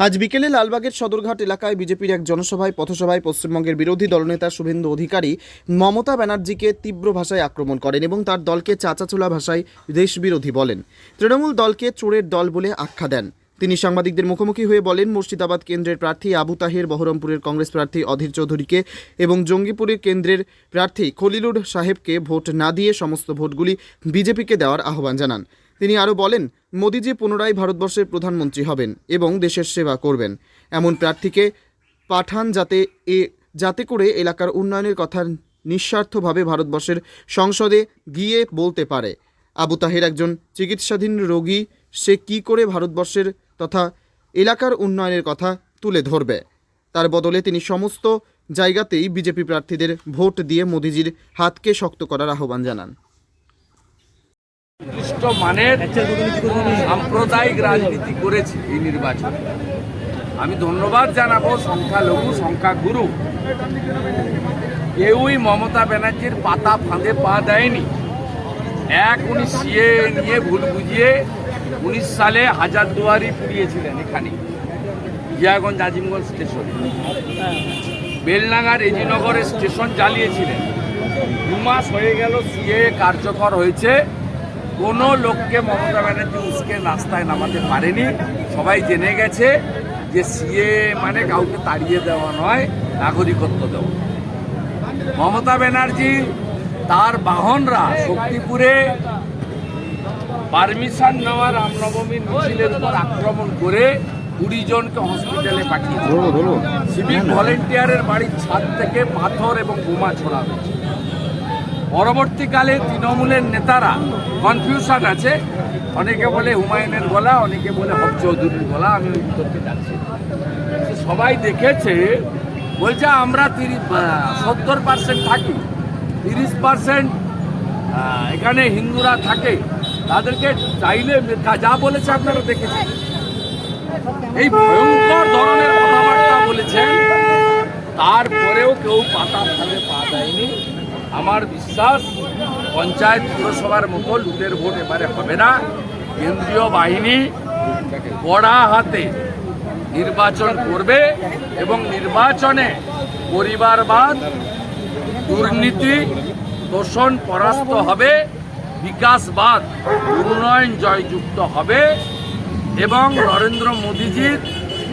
আজ বিকেলে লালবাগের সদরঘাট এলাকায় বিজেপির এক জনসভায় পথসভায় পশ্চিমবঙ্গের বিরোধী দলনেতা শুভেন্দু অধিকারী মমতা ব্যানার্জিকে তীব্র ভাষায় আক্রমণ করেন এবং তার দলকে চাচাচোলা ভাষায় দেশবিরোধী বলেন। তৃণমূল দলকে চোরের দল বলে আখ্যা দেন। তিনি সাংবাদিকদের মুখোমুখি হয়ে বলেন, মুর্শিদাবাদ কেন্দ্রের প্রার্থী আবু তাহের, বহরমপুরের কংগ্রেস প্রার্থী অধীর চৌধুরীকে এবং জঙ্গিপুরের কেন্দ্রের প্রার্থী খলিলুর সাহেবকে ভোট না দিয়ে সমস্ত ভোটগুলি বিজেপিকে দেওয়ার আহ্বান জানান। তিনি আরও বলেন, মোদিজি পুনরায় ভারতবর্ষের প্রধানমন্ত্রী হবেন এবং দেশের সেবা করবেন। এমন প্রার্থীকে পাঠান যাতে এ, যাতে করে এলাকার উন্নয়নের কথা নিঃস্বার্থভাবে ভারতবর্ষের সংসদে গিয়ে বলতে পারে। আবু তাহের একজন চিকিৎসাধীন রোগী, সে কি করে ভারতবর্ষের তথা এলাকার উন্নয়নের কথা তুলে ধরবে? তার বদলে তিনি সমস্ত জায়গাতেই বিজেপি প্রার্থীদের ভোট দিয়ে মোদিজির হাতকে শক্ত করার আহ্বান জানান। মানের সাম্প্রদায়িক রাজনীতি করেছে এই নির্বাচনে। আমি ধন্যবাদ জানাব সংখ্যালঘু, সংখ্যাগুরু। কেউই মমতা ব্যানার্জির পাতা ফাঁদে পা দেয়নি। এক উনি সিএ নিয়ে ভুল বুঝিয়ে উনিশ সালে হাজারদুয়ারি পুড়িয়েছিলেন এখানে। জিয়াগঞ্জ আজিমগঞ্জ স্টেশনে। বেলনাগা রেজিনগরের স্টেশন জ্বালিয়েছিলেন দু মাস হয়ে গেল সিএ কার্যকর হয়েছে। কোনো লোককে মমতা ব্যানার্জি উসকে রাস্তায় নামাতে পারেনি। সবাই জেনে গেছে যে সিএ মানে কাউকে তাড়িয়ে দেওয়া নয় নাগরিকত্ব দেওয়া। মমতা ব্যানার্জি তার বাহনরা শক্তিপুরে পারমিশন নেওয়া রামনবমীর মিছিলের উপর আক্রমণ করে কুড়ি জনকে হসপিটালে পাঠিয়েছে। সিভিক ভলেন্টিয়ারের বাড়ির ছাদ থেকে পাথর এবং বোমা ছোড়া হয়েছে। পরবর্তীকালে তৃণমূলের নেতারা কনফিউশন আছে। অনেকে বলে হুমায়ুনের গলা, অনেকে বলে হক চৌধুরীর গলা, আমি ওই উত্তরকে যাচ্ছি। সবাই দেখেছে, বলছে আমরা তিরিশ সত্তর পার্সেন্ট থাকি। তিরিশ পার্সেন্ট এখানে হিন্দুরা থাকে। তাদেরকে চাইলে যা বলেছে আপনারা দেখেছেন। এই ভয়ঙ্কর ধরনের কথাবার্তা বলেছেন। তারপরেও কেউ পাতা ফেলে পা দেয়নি। আমার বিশ্বাস, পঞ্চায়েত পুরসভার মতো লুটের ভোট এবারে হবে না। কেন্দ্রীয় বাহিনী কড়া হাতে নির্বাচন করবে এবং নির্বাচনে পরিবারবাদ, দুর্নীতি দোষণ পরাস্ত হবে, বিকাশবাদ, উন্নয়ন জয়যুক্ত হবে এবং নরেন্দ্র মোদীজির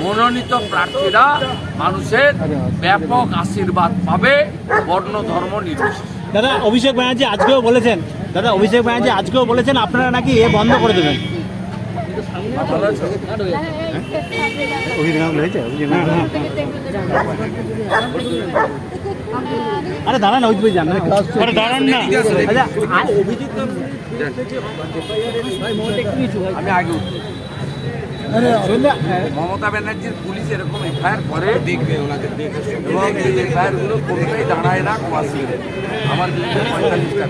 মনোনীত প্রার্থীরা মানুষের ব্যাপক আশীর্বাদ পাবে বর্ণ ধর্ম নির্বিশেষে। দাদা অভিষেক ব্যানার্জি আজকেও বলেছেন দাদা অভিষেক ব্যানার্জি আজকেও বলেছেন আপনারা নাকি এ বন্ধ করে দেবেন। আরে দাঁড়ান ওই দিকে যান। আরে দাঁড়ান না। আচ্ছা অভিজিৎ আমি আগে। মমতা ব্যানার্জির পুলিশ এরকম এফআইআর করে দেখবে ওনাদের এবং এই এফআইআরগুলো কোনোটাই দাঁড়ায় না কোয়াশিয়ে আমার বিরুদ্ধে পঁয়তাল্লিশটা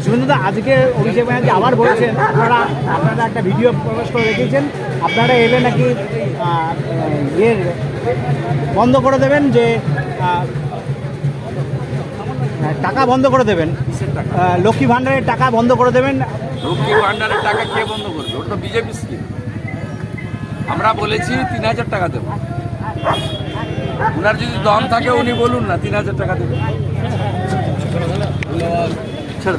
শুভেন্দুদা আজকে অভিষেক ব্যানার্জি আবার বলেছেন আপনারা আপনারা একটা ভিডিও প্রকাশ করে রেখেছেন আপনারা এলে নাকি ইয়ের বন্ধ করে দেবেন যে আহ, টাকা বন্ধ করে দেবেন। লক্ষ্মী ভাণ্ডারের টাকা বন্ধ করে দেবেন। লক্ষ্মী ভান্ডারের টাকা কে বন্ধ করবে? ওটা তো বিজেপি স্কিম। আমরা বলেছি তিন হাজার টাকা দেবো ওনার যদি দম থাকে, উনি বলুন না, তিন হাজার টাকা দেবেন ছেড়ে।